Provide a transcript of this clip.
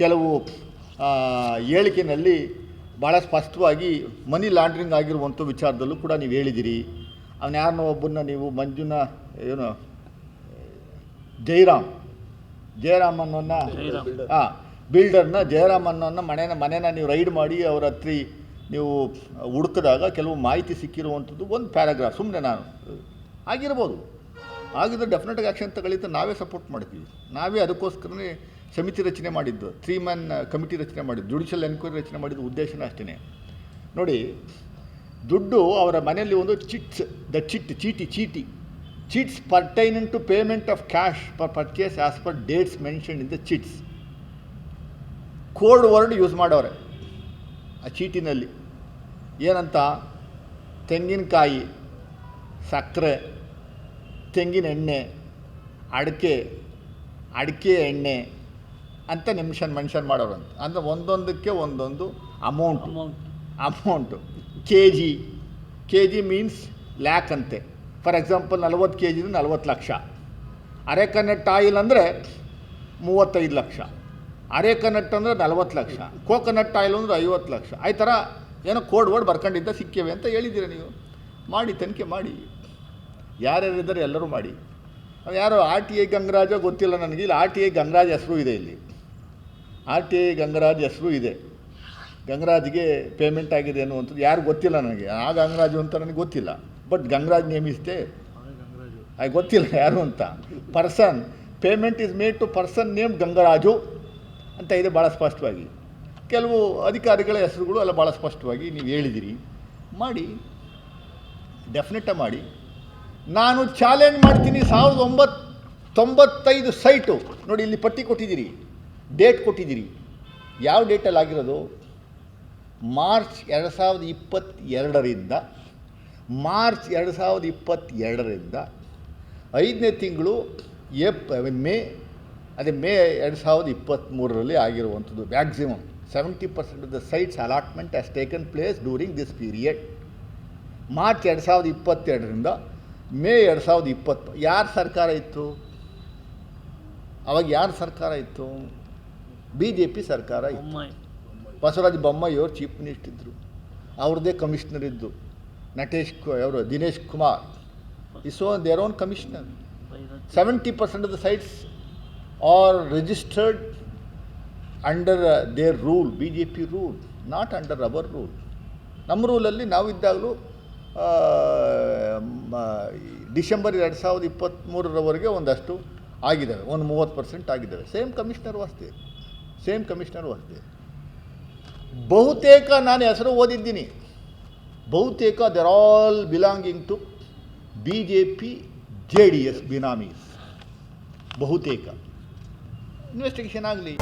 ಕೆಲವು ಹೇಳಿಕೆನಲ್ಲಿ ಭಾಳ ಸ್ಪಷ್ಟವಾಗಿ ಮನಿ ಲಾಂಡ್ರಿಂಗ್ ಆಗಿರುವಂಥ ವಿಚಾರದಲ್ಲೂ ಕೂಡ ನೀವು ಹೇಳಿದಿರಿ. ಅವನ ಯಾರನ್ನೋ ಒಬ್ಬನ್ನ ನೀವು ಮಂಜುನ, ಏನು ಜಯರಾಮ್ ಜಯರಾಮ್ ಅನ್ನೋನ್ನ ಹಾಂ ಬಿಲ್ಡರ್ನ ಜಯರಾಮ್ ಅನ್ನೋನ್ನ ಮನೆನ, ಮನೇನ ನೀವು ರೈಡ್ ಮಾಡಿ ಅವ್ರ ಹತ್ರ ನೀವು ಹುಡುಕಿದಾಗ ಕೆಲವು ಮಾಹಿತಿ ಸಿಕ್ಕಿರುವಂಥದ್ದು ಒಂದು ಪ್ಯಾರಾಗ್ರಾಫ್ ಸುಮ್ಮನೆ ನಾನು. ಆಗಿರ್ಬೋದು. ಆಗಿದ್ರೆ ಡೆಫಿನೆಟಾಗಿ ಆ್ಯಕ್ಷನ್ ತಗೊಳ್ಳಿದ್ದು ನಾವೇ ಸಪೋರ್ಟ್ ಮಾಡ್ತೀವಿ. ನಾವೇ ಅದಕ್ಕೋಸ್ಕರನೇ ಸಮಿತಿ ರಚನೆ ಮಾಡಿದ್ದು ತ್ರೀ ಮ್ಯಾನ್ ಕಮಿಟಿ ರಚನೆ ಮಾಡಿದ್ದು ಜುಡಿಷಿಯಲ್ ಎನ್ಕ್ವೈರಿ ರಚನೆ ಮಾಡಿದ್ದು ಉದ್ದೇಶನ ಅಷ್ಟೇ ನೋಡಿ, ದುಡ್ಡು ಅವರ ಮನೆಯಲ್ಲಿ ಒಂದು ಚಿಟ್ಸ್ ದ ಚಿಟ್ ಚೀಟಿ ಚೀಟಿ. Chits pertain to payment of cash for purchase as per dates mention in the chits code word use ಮಾಡೋರೆ. ಆ ಚೀಟಿನಲ್ಲಿ. ಏನಂತ? ತೆಂಗಿನಕಾಯಿ, ಸಕ್ಕರೆ. ತೆಂಗಿನ ಎಣ್ಣೆ ಅಡಿಕೆ ಅಡಿಕೆ ಎಣ್ಣೆ ಅಂತ ಮೆನ್ಷನ್ ಮಾಡೋರು ಅಂತ ಅಂದರೆ ಒಂದೊಂದಕ್ಕೆ ಒಂದೊಂದು amount amount amount K G K G means lakh ಅಂತೆ. ಫಾರ್ ಎಕ್ಸಾಂಪಲ್ ನಲ್ವತ್ತು ಕೆ ಜಿದು ನಲ್ವತ್ತು ಲಕ್ಷ. ಅರೆಕನೆಟ್ ಆಯಿಲ್ ಅಂದರೆ ಮೂವತ್ತೈದು ಲಕ್ಷ. ಅರೆಕನೆಟ್ ಅಂದರೆ ನಲ್ವತ್ತು ಲಕ್ಷ. ಕೋಕೋನಟ್ ಆಯಿಲ್ ಅಂದರೆ ಐವತ್ತು ಲಕ್ಷ. ಆ ಥರ ಏನೋ ಕೋಡ್ ವರ್ಡ್ ಬರ್ಕೊಂಡಿದ್ದ ಸಿಕ್ಕೇವೆ ಅಂತ ಹೇಳಿದ್ದೀರ ನೀವು? ಮಾಡಿ ತನಿಖೆ ಮಾಡಿ. ಯಾರ್ಯಾರಿದ್ದಾರೆ ಎಲ್ಲರೂ ಮಾಡಿ. ಯಾರು ಆರ್ ಟಿ ಐ ಗಂಗರಾಜ ಗೊತ್ತಿಲ್ಲ ನನಗೆ. ಇಲ್ಲಿ, ಆರ್ ಟಿ ಐ ಗಂಗರಾಜ್ ಹೆಸರು ಇದೆ ಇಲ್ಲಿ. ಆರ್ ಟಿ ಐ ಗಂಗರಾಜ್ ಹೆಸರು ಇದೆ. ಗಂಗರಾಜ್ಗೆ ಪೇಮೆಂಟ್ ಆಗಿದೆ ಅನ್ನುವಂಥದ್ದು ಯಾರು ಗೊತ್ತಿಲ್ಲ ನನಗೆ. ಆ ಗಂಗರಾಜು ಅಂತ ನನಗೆ ಗೊತ್ತಿಲ್ಲ. ಬಟ್ ಗಂಗರಾಜ್ ನೇಮಿಸ್ತೆ ಅದು ಗೊತ್ತಿಲ್ಲ ಯಾರು ಅಂತ. Person payment is made to person name Gangaraju ಅಂತ ಇದೆ ಭಾಳ ಸ್ಪಷ್ಟವಾಗಿ. ಕೆಲವು ಅಧಿಕಾರಿಗಳ ಹೆಸರುಗಳು ಎಲ್ಲ ಭಾಳ ಸ್ಪಷ್ಟವಾಗಿ ನೀವು ಹೇಳಿದಿರಿ. ಮಾಡಿ ಡೆಫಿನೆಟಾಗಿ ಮಾಡಿ. ನಾನು ಚಾಲೆಂಜ್ ಮಾಡ್ತೀನಿ ಸಾವಿರದ ಒಂಬತ್ತು ತೊಂಬತ್ತೈದು ಸೈಟು ನೋಡಿ, ಇಲ್ಲಿ ಪಟ್ಟಿ ಕೊಟ್ಟಿದ್ದೀರಿ ಡೇಟ್ ಕೊಟ್ಟಿದ್ದೀರಿ. ಯಾವ ಡೇಟಲ್ಲಿ ಆಗಿರೋದು? ಮಾರ್ಚ್ ಎರಡು ಸಾವಿರದ ಇಪ್ಪತ್ತೆರಡರಿಂದ, ಮಾರ್ಚ್ ಎರಡು ಸಾವಿರದ ಇಪ್ಪತ್ತೆರಡರಿಂದ ಐದನೇ ತಿಂಗಳು ಏಪ್ ಮೇ, ಅದೇ ಮೇ ಎರಡು ಸಾವಿರದ ಇಪ್ಪತ್ತ್ಮೂರರಲ್ಲಿ ಆಗಿರುವಂಥದ್ದು maximum seventy percent of the sites allotment has taken place during this period March ಎರಡು ಸಾವಿರದ ಇಪ್ಪತ್ತೆರಡರಿಂದ ಮೇ ಎರಡು ಸಾವಿರದ ಇಪ್ಪತ್ತು ಯಾರ ಸರ್ಕಾರ ಇತ್ತು? ಅವಾಗ ಯಾರ ಸರ್ಕಾರ ಇತ್ತು? ಬಿ ಜೆ ಪಿ ಸರ್ಕಾರ ಇತ್ತು. ಬಸವರಾಜ ಬೊಮ್ಮಾಯಿ ಅವರು ಚೀಫ್ ಮಿನಿಸ್ಟರ್ ಇದ್ದರು ಅವ್ರದ್ದೇ ಕಮಿಷನರ್ ಇದ್ದು. ನಟೇಶ್ ಕು- ಅವರು Dinesh Kumar. Is so their own commissioner seventy percent of the sites are registered under their rule B J P rule not under our rule ನಮ್ಮ ರೂಲಲ್ಲಿ ನಾವಿದ್ದಾಗಲೂ ಡಿಸೆಂಬರ್ ಎರಡು ಸಾವಿರದ ಇಪ್ಪತ್ತ್ಮೂರರವರೆಗೆ ಒಂದಷ್ಟು ಆಗಿದ್ದಾವೆ, ಒಂದು ಮೂವತ್ತು ಪರ್ಸೆಂಟ್ ಆಗಿದ್ದಾವೆ. ಸೇಮ್ ಕಮಿಷನರ್ ವಾಸ್ತೆ ಸೇಮ್ ಕಮಿಷನರ್ ವಾಸ್ತೆ ಬಹುತೇಕ ನಾನು ಹೆಸರು ಓದಿದ್ದೀನಿ. ಬಹುತೇಕ they're all belonging to B J P J D S benamis ಬಹುತೇಕ. ಇನ್ವೆಸ್ಟಿಗೇಷನ್ ಆಗಲಿ.